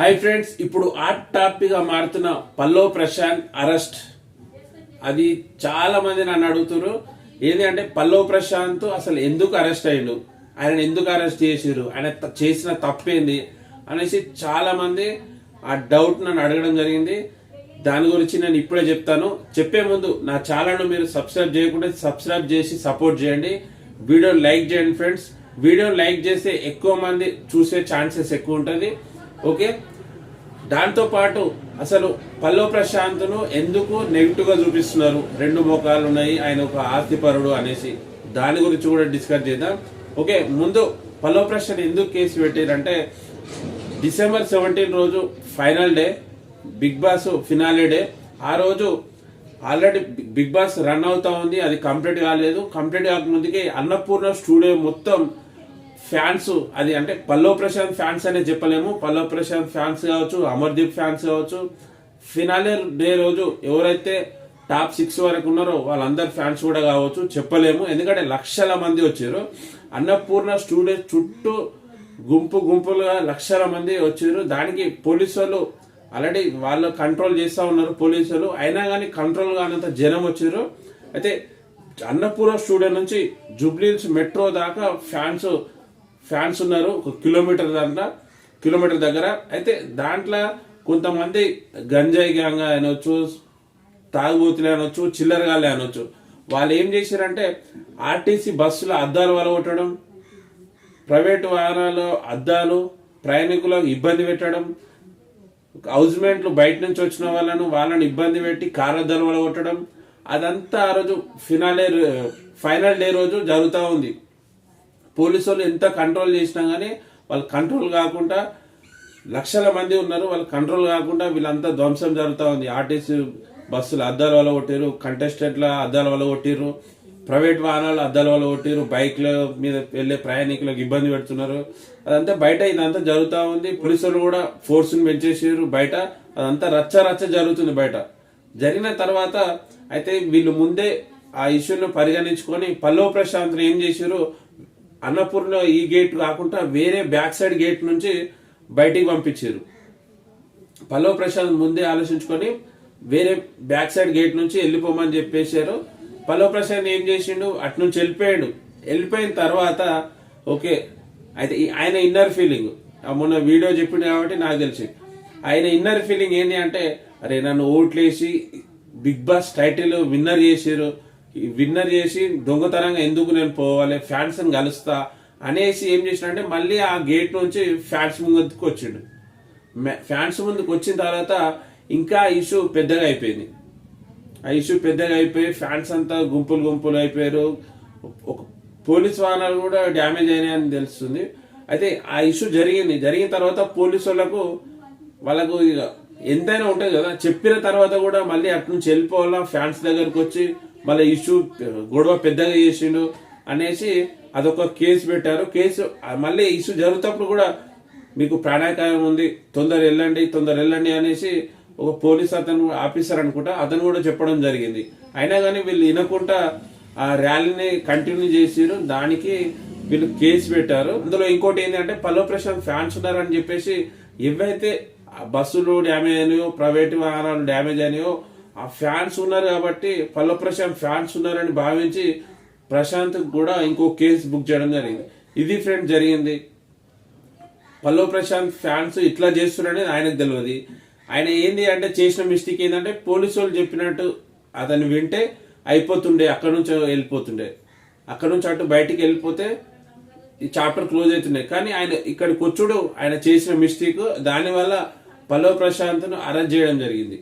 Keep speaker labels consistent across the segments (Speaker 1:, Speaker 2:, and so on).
Speaker 1: Hi friends ఇప్పుడు hot టాపిక్గా మారుతున్న పల్లవ్ ప్రశాంత్ అరెస్ట్. అది చాలా మంది నన్ను అడుగుతున్నారు ఏంటి అంటే పల్లవ్ ప్రశాంత్ అసలు ఎందుకు అరెస్ట్ అయ్యిండు? ఆయన ఎందుకు అరెస్ట్ చేసిరు ఆయన చేసిన తప్పేంది? అనేసి చాలా మంది ఆ డౌట్ నన్ను అడగడం జరిగింది. దాని గురించి నేను ఇప్పుడే చెప్తాను. చెప్పే ముందు నా ఛానల్ను మీరు సబ్స్క్రైబ్ చేయకుండా సబ్స్క్రైబ్ చేసి సపోర్ట్ చేయండి. వీడియో లైక్ చేయండి ఫ్రెండ్స్. వీడియో లైక్ చేస్తే ఎక్కువ మంది చూసే ఛాన్సెస్ ఎక్కువ ఉంటుంది. ఓకే? దాంతోపాటు అసలు పల్లో ప్రశాంత్ను ఎందుకు నెగిటివ్గా చూపిస్తున్నారు? రెండు మోకాలు ఉన్నాయి ఆయన ఒక ఆస్తిపరుడు అనేసి. దాని గురించి కూడా డిస్కస్ చేద్దాం. ఓకే ముందు పల్లో ప్రశాంత్ ఎందుకు కేసు పెట్టారంటే డిసెంబర్ సెవెంటీన్ రోజు final day big boss finale day. ఆ రోజు ఆల్రెడీ బిగ్ బాస్ రన్ అవుతా ఉంది అది కంప్లీట్ కాలేదు. కంప్లీట్ కాకముందుకే అన్నపూర్ణ స్టూడియో మొత్తం ఫ్యాన్స్ అది అంటే పల్లవ్ ప్రశాంత్ ఫ్యాన్స్ అనే చెప్పలేము. పల్లవ్ ప్రశాంత్ ఫ్యాన్స్ కావచ్చు అమర్దీప్ ఫ్యాన్స్ కావచ్చు. ఫినాలే డే రోజు ఎవరైతే టాప్ సిక్స్ వరకు ఉన్నారో వాళ్ళందరు ఫ్యాన్స్ కూడా కావచ్చు చెప్పలేము. ఎందుకంటే లక్షల మంది వచ్చారు. అన్నపూర్ణ స్టూడెంట్ చుట్టూ గుంపు గుంపులుగా లక్షల మంది వచ్చారు. దానికి పోలీసు వాళ్ళు ఆల్రెడీ వాళ్ళు కంట్రోల్ చేస్తా ఉన్నారు పోలీసులు అయినా కానీ కంట్రోల్ కానంత జనం వచ్చారు. అయితే అన్నపూర్ణ స్టూడెంట్ నుంచి జుబ్లీన్స్ మెట్రో దాకా ఫ్యాన్స్ ఫ్యాన్స్ ఉన్నారు ఒక కిలోమీటర్ దాంట్లో కిలోమీటర్ దగ్గర. అయితే దాంట్లో కొంతమంది గంజాయి గ్యాంగ్ అనొచ్చు తాగుబోతులే అనొచ్చు చిల్లరగాళ్ళే అనొచ్చు. వాళ్ళు ఏం చేశారంటే ఆర్టీసీ బస్సులో అద్దాలు వలగొట్టడం ప్రైవేట్ వాహనాలు అద్దాలు ప్రయాణికులకు ఇబ్బంది పెట్టడం హౌస్మెంట్లు బయట నుంచి వచ్చిన వాళ్ళను వాళ్ళని ఇబ్బంది పెట్టి కార్ అద్దాలు వలగొట్టడం అదంతా ఆ రోజు ఫినాలే ఫైనల్ డే రోజు జరుగుతూ ఉంది. పోలీసు వాళ్ళు ఎంత కంట్రోల్ చేసినా కానీ వాళ్ళు కంట్రోల్ కాకుండా లక్షల మంది ఉన్నారు. వాళ్ళు కంట్రోల్ కాకుండా వీళ్ళంతా ధ్వంసం జరుగుతూ ఉంది. ఆర్టీసీ బస్సులు అద్దాల వల్ల కొట్టారు కంటెస్టెంట్ల అద్దాల వల్ల కొట్టిర్రు ప్రైవేట్ వాహనాలు అద్దాల వల్ల కొట్టిర్రు బైక్ల మీద వెళ్ళే ప్రయాణికులకు ఇబ్బంది పెడుతున్నారు. అదంతా బయట ఇదంతా జరుగుతూ ఉంది. పోలీసులు కూడా ఫోర్స్ని పెంచేసారు బయట. అదంతా రచ్చ రచ్చ జరుగుతుంది బయట. జరిగిన తర్వాత అయితే వీళ్ళు ముందే ఆ ఇష్యూను పరిగణించుకొని పల్లవ ప్రశాంత్ ఏం చేశారు అన్నపూర్ణ ఈ గేట్ కాకుండా వేరే బ్యాక్ సైడ్ గేట్ నుంచి బయటికి పంపించారు. పల్లవ ప్రసాద్ ముందే ఆలోచించుకొని వేరే బ్యాక్ సైడ్ గేట్ నుంచి వెళ్ళిపోమని చెప్పేశారు. పల్లవ ప్రసాద్ ఏం చేసిండు? అట్నుంచి వెళ్ళిపోయాడు. వెళ్ళిపోయిన తర్వాత ఓకే అయితే ఆయన ఇన్నర్ ఫీలింగ్ మొన్న వీడియో చెప్పిండు కాబట్టి నాకు తెలిసి. ఆయన ఇన్నర్ ఫీలింగ్ ఏంటి అంటే అరే నన్ను ఓట్లేసి బిగ్ బాస్ టైటిల్ విన్నర్ చేసారు విన్నర్ చేసి దొంగతనంగా ఎందుకు నేను పోవాలి ఫ్యాన్స్ కలుస్తా అనేసి ఏం చేసినంటే మళ్ళీ ఆ గేట్ నుంచి ఫ్యాన్స్ ముందుకు వచ్చిండు. ఫ్యాన్స్ ముందుకు వచ్చిన తర్వాత ఇంకా ఇష్యూ పెద్దగా అయిపోయింది. ఆ ఇష్యూ పెద్దగా అయిపోయి ఫ్యాన్స్ అంతా గుంపులు గుంపులు అయిపోయారు. ఒక పోలీస్ వాహనాలు కూడా డ్యామేజ్ అయినాయని తెలుస్తుంది. అయితే ఆ ఇష్యూ జరిగింది. జరిగిన తర్వాత పోలీసు వాళ్ళకు వాళ్ళకు ఇక ఎంతైనా ఉంటుంది కదా. చెప్పిన తర్వాత కూడా మళ్ళీ అటు నుంచి వెళ్ళిపోవాలా ఫ్యాన్స్ దగ్గరకు వచ్చి మళ్ళీ ఇష్యూ గొడవ పెద్దగా చేసిండు అనేసి అదొక కేసు పెట్టారు. కేసు మళ్ళీ ఇష్యూ జరుగుతప్పుడు కూడా మీకు ప్రాణాకాయం ఉంది తొందర వెళ్ళండి తొందర వెళ్ళండి అనేసి ఒక పోలీస్ అతను ఆఫీసర్ అనుకుంటా అతను కూడా చెప్పడం జరిగింది. అయినా కానీ వీళ్ళు వినకుండా ఆ ర్యాలీని కంటిన్యూ చేసిరు. దానికి వీళ్ళు కేసు పెట్టారు. అందులో ఇంకోటి ఏంటంటే పల్లవ ప్రశాంత్ ఫ్యాన్స్ ఉన్నారని చెప్పేసి ఏవైతే బస్సులు డ్యామేజ్ అయినాయో ప్రైవేట్ వాహనాలు డ్యామేజ్ అయినాయో ఆ ఫ్యాన్స్ ఉన్నారు కాబట్టి పల్ల ప్రశాంత్ ఫ్యాన్స్ ఉన్నారని భావించి ప్రశాంత్ కూడా ఇంకో కేసు బుక్ చేయడం జరిగింది. ఇది ఫ్రెండ్ జరిగింది. పల్లవ్ ప్రశాంత్ ఫ్యాన్స్ ఇట్లా చేస్తున్నాడని ఆయనకు తెలియదు. ఆయన ఏంది అంటే చేసిన మిస్టేక్ ఏంటంటే పోలీసు వాళ్ళు చెప్పినట్టు అతను వింటే అయిపోతుండే అక్కడ నుంచి వెళ్ళిపోతుండే. అక్కడ నుంచి అటు బయటికి వెళ్ళిపోతే ఈ చాప్టర్ క్లోజ్ అవుతుండే కానీ ఆయన ఇక్కడికి వచ్చుడు ఆయన చేసిన మిస్టేక్ దానివల్ల పల్లవ్ ప్రశాంత్ను అరెస్ట్ చేయడం జరిగింది.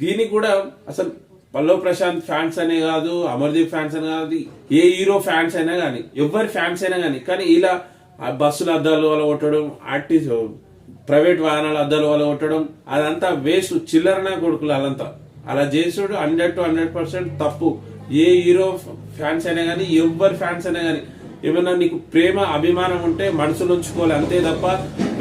Speaker 1: దీనికి కూడా అసలు పల్లవ్ ప్రశాంత్ ఫ్యాన్స్ అనే కాదు అమర్దీప్ ఫ్యాన్స్ అనే కాదు ఏ హీరో ఫ్యాన్స్ అయినా కానీ ఎవరి ఫ్యాన్స్ అయినా కానీ కానీ ఇలా ఆ బస్సుల అద్దాలు వల్ల కొట్టడం ఆర్టీస్ ప్రైవేట్ వాహనాల అద్దాలు వల్ల కొట్టడం అదంతా వేస్ట్ చిల్లరన కొడుకులు అదంతా అలా చేసుడు హండ్రెడ్ టు హండ్రెడ్ పర్సెంట్ తప్పు. ఏ హీరో ఫ్యాన్స్ అయినా కానీ ఎవరి ఫ్యాన్స్ అయినా కానీ ఏమైనా నీకు ప్రేమ అభిమానం ఉంటే మనసులో ఉంచుకోవాలి అంతే తప్ప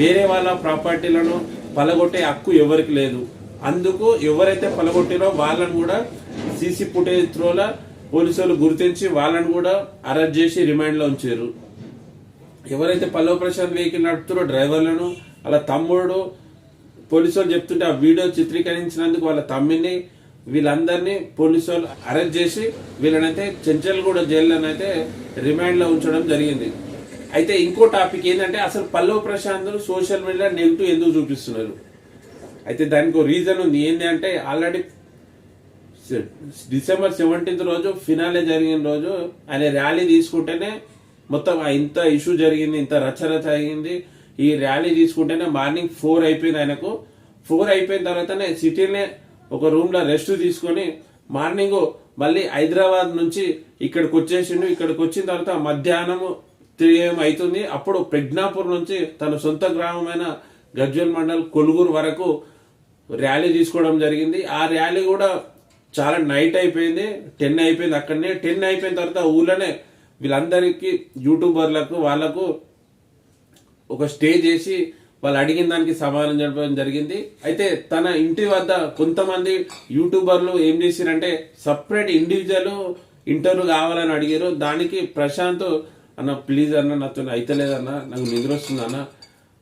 Speaker 1: వేరే వాళ్ళ ప్రాపర్టీలను పలగొట్టే హక్కు ఎవరికి లేదు. అందుకు ఎవరైతే పలగొట్టిరో వాళ్ళని కూడా సీసీ ఫుటేజ్ త్రోల పోలీసులు గుర్తించి వాళ్ళని కూడా అరెస్ట్ చేసి రిమాండ్లో ఉంచారు. ఎవరైతే పల్లవ ప్రశాంత్ వెహికల్ నడుపుతారో డ్రైవర్లను అలా తమ్ముడు పోలీసు వాళ్ళు చెప్తుంటే ఆ వీడియో చిత్రీకరించినందుకు వాళ్ళ తమ్మిని వీళ్ళందరినీ పోలీసు వాళ్ళు అరెస్ట్ చేసి వీళ్ళనైతే చెంచల్గూడ జైల్లోనైతే రిమాండ్లో ఉంచడం జరిగింది. అయితే ఇంకో టాపిక్ ఏంటంటే అసలు Pallavi Prashanth social media negative ఎందుకు చూపిస్తున్నారు? అయితే దానికి రీజన్ ఉంది. ఏంటి అంటే ఆల్రెడీ డిసెంబర్ సెవెంటీన్త్ రోజు ఫినాలే జరిగిన రోజు ఆయన ర్యాలీ తీసుకుంటేనే మొత్తం ఇంత ఇష్యూ జరిగింది ఇంత రచ్చరచ అయింది. ఈ ర్యాలీ తీసుకుంటేనే మార్నింగ్ ఫోర్ అయిపోయింది ఆయనకు. ఫోర్ అయిపోయిన తర్వాతనే సిటీనే ఒక రూమ్లో రెస్ట్ తీసుకొని మార్నింగ్ మళ్ళీ హైదరాబాద్ నుంచి ఇక్కడికి వచ్చేసిండు. ఇక్కడికి వచ్చిన తర్వాత మధ్యాహ్నము త్రీ ఏం అవుతుంది. అప్పుడు ప్రజ్ఞాపూర్ నుంచి తన సొంత గ్రామమైన గజ్వల్ మండల్ కొలుగురు వరకు ర్యాలీ తీసుకోవడం జరిగింది. ఆ ర్యాలీ కూడా చాలా నైట్ అయిపోయింది. టెన్ అయిపోయింది అక్కడనే. టెన్ అయిపోయిన తర్వాత ఊళ్ళోనే వీళ్ళందరికీ యూట్యూబర్లకు వాళ్ళకు ఒక స్టే చేసి వాళ్ళు అడిగిన దానికి సమాధానం చెప్పడం జరిగింది. అయితే తన ఇంటి వద్ద కొంతమంది యూట్యూబర్లు ఏం చేసిరంటే సపరేట్ ఇండివిజువల్ ఇంటర్వ్యూ కావాలని అడిగారు. దానికి ప్రశాంత్ అన్న ప్లీజ్ అన్న నాతో అయితలేదన్న నాకు నిద్ర వస్తుందన్న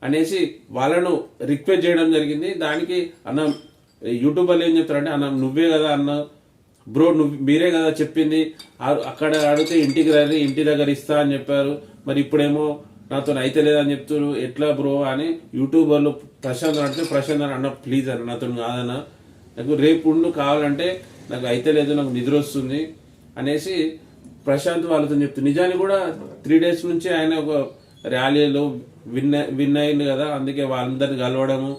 Speaker 1: అనేసి వాళ్ళను రిక్వెస్ట్ చేయడం జరిగింది. దానికి అన్న యూట్యూబర్లు ఏం చెప్తారంటే అన్న నువ్వే కదా అన్న బ్రో నువ్వు మీరే కదా చెప్పింది. ఆ- అక్కడ అడిగితే ఇంటికి రండి ఇంటి దగ్గర ఇస్తా అని చెప్పారు. మరి ఇప్పుడేమో నాతో అయితే లేదని చెప్తున్నారు. ఎట్లా బ్రో అని యూట్యూబర్లు ప్రశాంత్ అంటే ప్రశాంత్ అని అన్న ప్లీజ్ అన్న నాతో కాదన్న. నాకు రేపు ఉండు కావాలంటే నాకు అయితే లేదు నాకు నిద్ర వస్తుంది అనేసి ప్రశాంత్ వాళ్ళతో చెప్తుంది నిజానికి కూడా త్రీ డేస్ నుంచి ఆయన ఒక ర్యాలీలో విన్ విన్ అయింది కదా అందుకే వాళ్ళందరిని కలవడము.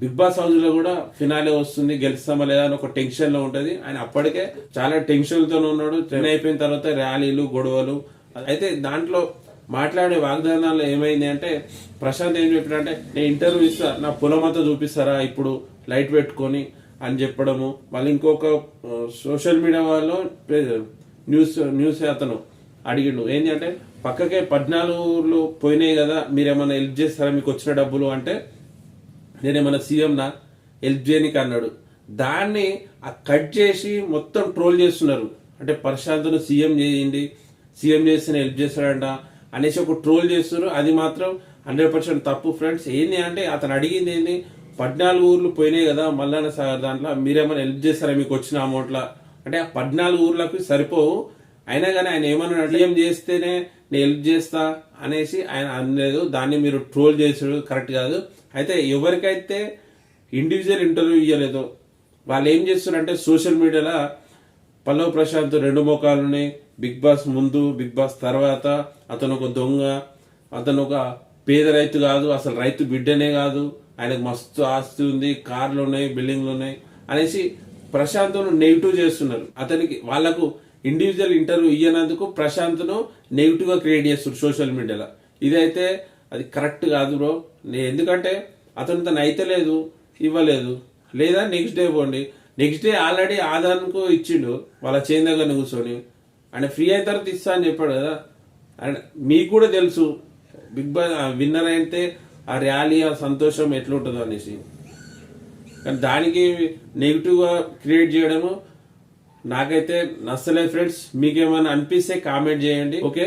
Speaker 1: బిగ్ బాస్ హౌస్లో కూడా ఫినాలే వస్తుంది గెలుస్తామా లేదా అని ఒక టెన్షన్లో ఉంటుంది. ఆయన అప్పటికే చాలా టెన్షన్తో ఉన్నాడు. ట్రైన్ అయిపోయిన తర్వాత ర్యాలీలు గొడవలు. అయితే దాంట్లో మాట్లాడే వాగ్దానాలు ఏమైంది అంటే ప్రశాంత్ ఏం చెప్పాడంటే నేను ఇంటర్వ్యూ ఇస్తా నా పొలం అంతా చూపిస్తారా ఇప్పుడు లైట్ పెట్టుకొని అని చెప్పడము. మళ్ళీ ఇంకొక సోషల్ మీడియా వాళ్ళు న్యూస్ న్యూస్ అతను అడిగిండు. ఏంటి అంటే పక్కకే పద్నాలుగు ఊర్లు పోయినాయి కదా మీరేమన్నా హెల్ప్ చేస్తారా? మీకు వచ్చిన డబ్బులు అంటే నేనేమైనా సీఎం నా హెల్ప్ చేయనికి అన్నాడు. దాన్ని ఆ కట్ చేసి మొత్తం ట్రోల్ చేస్తున్నారు. అంటే ప్రశాంత్ను సీఎం చేయండి సీఎం చేస్తే హెల్ప్ చేస్తాడంట అనేసి ఒక ట్రోల్ చేస్తున్నారు. అది మాత్రం హండ్రెడ్ పర్సెంట్ తప్పు ఫ్రెండ్స్ ఏంది అంటే అతను అడిగింది ఏంది? పద్నాలుగు ఊర్లు పోయినాయి కదా మల్లన్న సార్ దాంట్లో మీరేమైనా హెల్ప్ చేస్తారా? మీకు వచ్చిన అమౌంట్లో అంటే ఆ పద్నాలుగు ఊర్లకు సరిపోవు. అయినా కానీ ఆయన ఏమన్నా డిఎం చేస్తేనే నేను హెల్ప్ చేస్తా అనేసి ఆయన అనలేదు. దాన్ని మీరు ట్రోల్ చేసాడు కరెక్ట్ కాదు. అయితే ఎవరికైతే ఇండివిజువల్ ఇంటర్వ్యూ ఇవ్వలేదో వాళ్ళు ఏం చేస్తున్నారంటే సోషల్ మీడియాలో పల్లవ్ ప్రశాంత్ రెండు మోకాలున్నాయి బిగ్ బాస్ ముందు బిగ్ బాస్ తర్వాత అతను ఒక దొంగ అతను ఒక పేద రైతు కాదు అసలు రైతు బిడ్డనే కాదు. ఆయనకు మస్తు ఆస్తి ఉంది కార్లు ఉన్నాయి బిల్డింగ్లు ఉన్నాయి అనేసి ప్రశాంత్ను నెగిటివ్ చేస్తున్నారు. అతనికి వాళ్ళకు ఇండివిజువల్ ఇంటర్వ్యూ ఇయ్యనందుకు ప్రశాంత్ను నెగిటివ్గా క్రియేట్ చేస్తుంది సోషల్ మీడియాలో ఇదైతే అది కరెక్ట్ కాదు బ్రో నేను ఎందుకంటే అతను తను అయితే లేదు ఇవ్వలేదు. లేదా నెక్స్ట్ డే పోండి. నెక్స్ట్ డే ఆల్రెడీ ఆధార్కు ఇచ్చిండు వాళ్ళ చేన్ దగ్గర కూర్చొని. ఆయన ఫ్రీ అయిన తర్వాత ఇస్తా అని చెప్పాడు కదా. అండ్ మీకు కూడా తెలుసు బిగ్ బాస్ విన్నర్ అయితే ఆ ర్యాలీ ఆ సంతోషం ఎట్లుంటుందో అనేసి. కానీ దానికి నెగిటివ్గా క్రియేట్ చేయడము నాకైతే నచ్చలేదు ఫ్రెండ్స్. మీకేమైనా అనిపిస్తే కామెంట్ చేయండి ఓకే?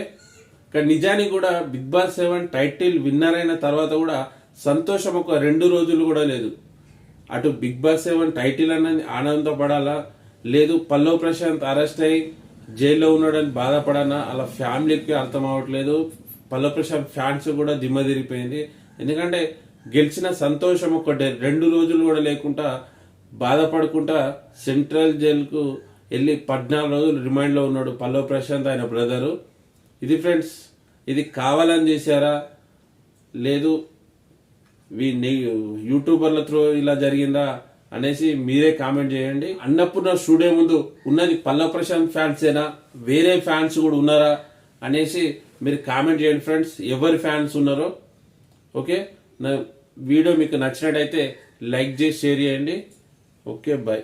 Speaker 1: కానీ నిజానికి కూడా big boss seven title winner అయిన తర్వాత కూడా సంతోషం ఒక రెండు రోజులు కూడా లేదు. అటు బిగ్ బాస్ సెవెన్ టైటిల్ అన్నది ఆనందపడాలా లేదు పల్లవ్ ప్రశాంత్ అరెస్ట్ అయ్యి జైల్లో ఉన్నాడని బాధపడానా? అలా ఫ్యామిలీకి అర్థం అవ్వట్లేదు. పల్లవ్ ప్రశాంత్ ఫ్యాన్స్ కూడా దిమ్మ తిరిగిపోయింది ఎందుకంటే గెలిచిన సంతోషం ఒకటి రెండు రోజులు కూడా లేకుండా బాధపడకుండా సెంట్రల్ జైలుకు వెళ్ళి పద్నాలుగు రోజులు రిమైండ్లో ఉన్నాడు పల్లవ ప్రశాంత్ ఆయన బ్రదరు. ఇది ఫ్రెండ్స్ ఇది కావాలని చేశారా? లేదు. వీ యూట్యూబర్ల త్రూ ఇలా జరిగిందా? అనేసి మీరే కామెంట్ చేయండి. అన్నపూర్ణ స్టూడియో ముందు ఉన్నది పల్లవ ప్రశాంత్ ఫ్యాన్సేనా? వేరే ఫ్యాన్స్ కూడా ఉన్నారా? అనేసి మీరు కామెంట్ చేయండి ఫ్రెండ్స్ ఎవరి ఫ్యాన్స్ ఉన్నారో. ఓకే? నా వీడియో మీకు నచ్చినట్టయితే లైక్ చేసి షేర్ చేయండి. Okay bye.